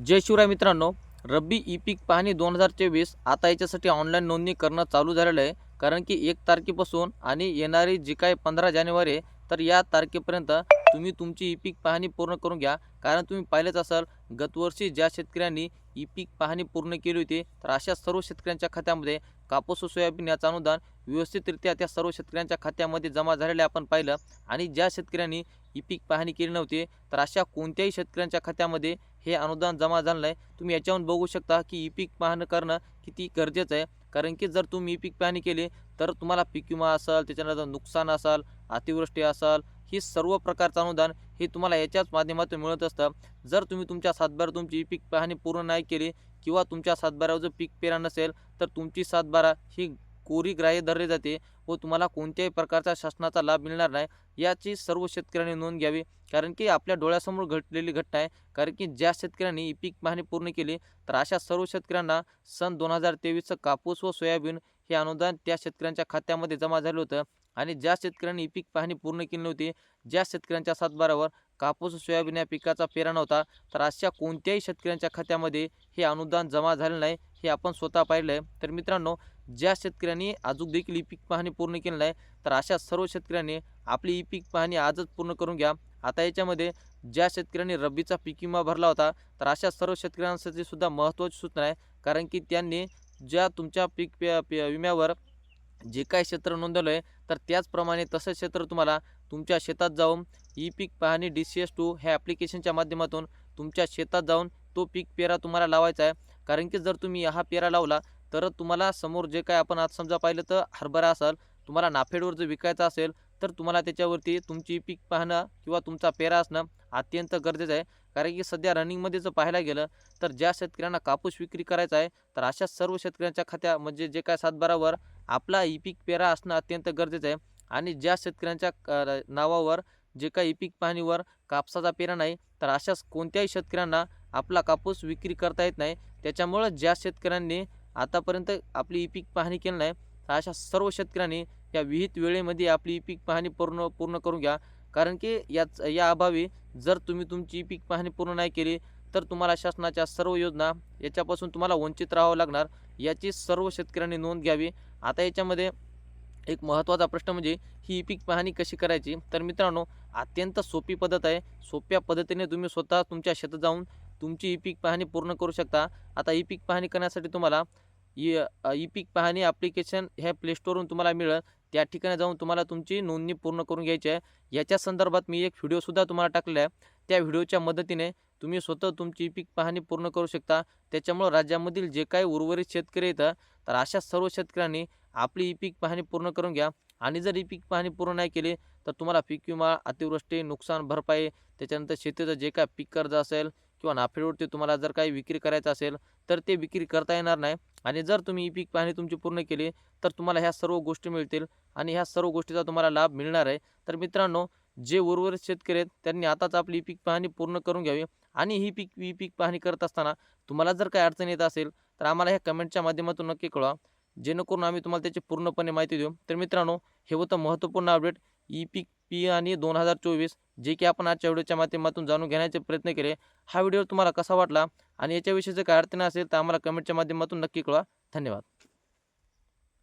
जय शिवराय मित्रांनो रब्बी ई पीक पाहणी दोन हजार चोवीस आता याच्यासाठी ऑनलाईन नोंदणी करणं चालू झालेलं आहे. कारण की एक तारखेपासून आणि येणारी जी काय पंधरा जानेवारी आहे तर या तारखेपर्यंत तुम्ही तुमची ई पीक पाहणी पूर्ण करून घ्या. कारण तुम्ही पाहिलेच असाल गतवर्षी ज्या शेतकऱ्यांनी ई पीक पाहणी पूर्ण केली होती तर अशा सर्व शेतकऱ्यांच्या खात्यामध्ये कापूस व सोयाबीन याचं अनुदान व्यवस्थितरित्या त्या सर्व शेतकऱ्यांच्या खात्यामध्ये जमा झालेले आपण पाहिलं. आणि ज्या शेतकऱ्यांनी ई पीक पाहणी केली नव्हती तर अशा कोणत्याही शेतकऱ्यांच्या खात्यामध्ये हे अनुदान जमा झालं नाही. तुम्ही याच्यावरून बघू शकता की ई पीक पाहणं करणं किती गरजेचं आहे. कारण की जर तुम्ही ई पीक पाहणी केली तर तुम्हाला पीक विमा असेल त्याच्यानंतर नुकसान असाल अतिवृष्टी असाल ही सर्व प्रकारचं अनुदान हे तुम्हाला याच्याच माध्यमातून मिळत असतं. जर तुम्ही तुमच्या सातबारा तुमची ई पीक पाहणी पूर्ण नाही केली किंवा तुमच्या सातबारावर जर पीक पेरा नसेल तर तुमची सातबारा ही कोरी ग्राह्य धरली जाते व तुम्हाला कोणत्याही प्रकारचा शासनाचा लाभ मिळणार नाही याची सर्व शेतकऱ्यांनी नोंद घ्यावी. कारण की आपल्या डोळ्यासमोर घडलेली घटना आहे. कारण की ज्या शेतकऱ्यांनी ई पीक पाहणी पूर्ण केली तर अशा सर्व शेतकऱ्यांना सन दोन हजार तेवीसचं कापूस व सोयाबीन हे अनुदान त्या शेतकऱ्यांच्या खात्यामध्ये जमा झालं होतं. आणि ज्या शेतकऱ्यांनी ही पीक पाहणी पूर्ण केली नव्हती ज्या शेतकऱ्यांच्या सातबारावर कापूस सोयाबीन या पिकाचा पेरा नव्हता तर अशा कोणत्याही शेतकऱ्यांच्या खात्यामध्ये हे अनुदान जमा झाले नाही हे आपण स्वतः पाहिलं आहे तर मित्रांनो ज्या शेतकऱ्यांनी अजून देखील ई पीक पाहणी पूर्ण केली नाही तर अशा सर्व शेतकऱ्यांनी आपली ई पीक पाहणी आजच पूर्ण करून घ्या. आता याच्यामध्ये ज्या शेतकऱ्यांनी रब्बीचा पीक विमा भरला होता तर अशा सर्व शेतकऱ्यांसाठी सुद्धा महत्त्वाची सूचना आहे कारण की त्यांनी ज्या तुमच्या पीक विम्यावर जे काय क्षेत्र नोंदवलं आहे तर त्याचप्रमाणे तसं क्षेत्र तुम्हाला तुमच्या शेतात जाऊन ई पीक पाहणी डी सी एस टू ह्या ॲप्लिकेशनच्या माध्यमातून तुमच्या शेतात जाऊन तो पीक पेरा तुम्हाला लावायचा आहे. कारण की जर तुम्ही हा पेरा लावला तर तुम्हाला समोर जे काय आपण आज समजा पाहिलं तर हरभरा असाल तुम्हाला नाफेडवर जर विकायचा असेल तर तुम्हाला त्याच्यावरती तुमची पीक पाहणं किंवा तुमचा पेरा असणं अत्यंत गरजेचं आहे. कारण की सध्या रनिंगमध्ये जर पाहायला गेलं तर ज्या शेतकऱ्यांना कापूस विक्री करायचा आहे तर अशा सर्व शेतकऱ्यांच्या खात्या म्हणजे जे काय सातबारावर आपला ई पीक पेरा असणं अत्यंत गरजेचं आहे. आणि ज्या शेतकऱ्यांच्या नावावर जे काही पीक पाहणीवर कापसाचा पेरा नाही तर अशाच कोणत्याही शेतकऱ्यांना आपला कापूस विक्री करता येत नाही. त्याच्यामुळं ज्या शेतकऱ्यांनी आतापर्यंत आपली ई पीक पाहणी केली नाही तर अशा सर्व शेतकऱ्यांनी या विहित वेळेमध्ये आपली ई पीक पाहणी पूर्ण पूर्ण करून घ्या. कारण की याच या अभावी जर तुम्ही तुमची ई पीक पाहणी पूर्ण नाही केली तर तुम्हाला शासनाच्या सर्व योजना याच्यापासून तुम्हाला वंचित राहावं लागणार याची सर्व शेतकऱ्यांनी नोंद घ्यावी. आता याच्यामध्ये एक महत्त्वाचा प्रश्न म्हणजे ही ई पीक पाहणी कशी करायची? तर मित्रांनो अत्यंत सोपी पद्धत आहे. सोप्या पद्धतीने तुम्ही स्वतः तुमच्या शेतात जाऊन तुमची ई पीक पाहणी पूर्ण करू शकता. आता ई पीक पाहणी करण्यासाठी तुम्हाला ई ई पीक पाहणी ॲप्लिकेशन ह्या प्लेस्टोरवरून तुम्हाला मिळेल. त्या ठिकाणी जाऊन तुम्हाला तुमची नोंदणी पूर्ण करून घ्यायची आहे. याच्या संदर्भात मी एक व्हिडिओसुद्धा तुम्हाला टाकला आहे. त्या व्हिडिओच्या मदतीने तुम्ही स्वतः तुमची पीक पाहणी पूर्ण करू शकता. त्याच्यामुळं राज्यामधील जे काही उर्वरित शेतकरी येतं तर अशा सर्व शेतकऱ्यांनी आपली ई पीक पाहणी पूर्ण करून घ्या. आणि जर ई पीक पाहणी पूर्ण नाही केली तर तुम्हाला पीक विमा अतिवृष्टी नुकसान भरपाई त्याच्यानंतर शेतीचं जे काय पीक कर्ज असेल किंवा नाफेडवरती तुम्हाला जर काही विक्री करायचं असेल तर ते विक्री करता येणार नाही. आणि जर तुम्ही ई पीक पाहणी तुमची पूर्ण केली तर तुम्हाला ह्या सर्व गोष्टी मिळतील आणि ह्या सर्व गोष्टीचा तुम्हाला लाभ मिळणार आहे. तर मित्रांनो जे उर्वरित शेतकरी आहेत त्यांनी आताच आपली पीक पाहणी पूर्ण करून घ्यावी आणि ही पीक ई पीक पाहणी करत असताना तुम्हाला जर काही अडचण येत असेल तर आम्हाला ह्या कमेंटच्या माध्यमातून नक्की कळवा. जेणेकरून आम्ही तुम्हाला त्याची पूर्णपणे माहिती देऊ. तर मित्रांनो हे होतं महत्त्वपूर्ण अपडेट. ई पीक पी आणि दोन हजार चोवीस जे की आपण आजच्या व्हिडिओच्या माध्यमातून जाणून घेण्याचे प्रयत्न केले हा व्हिडिओ तुम्हाला कसा वाटला आणि याच्याविषयी जर अडचण असेल तर आम्हाला कमेंटच्या माध्यमातून नक्की कळवा. धन्यवाद.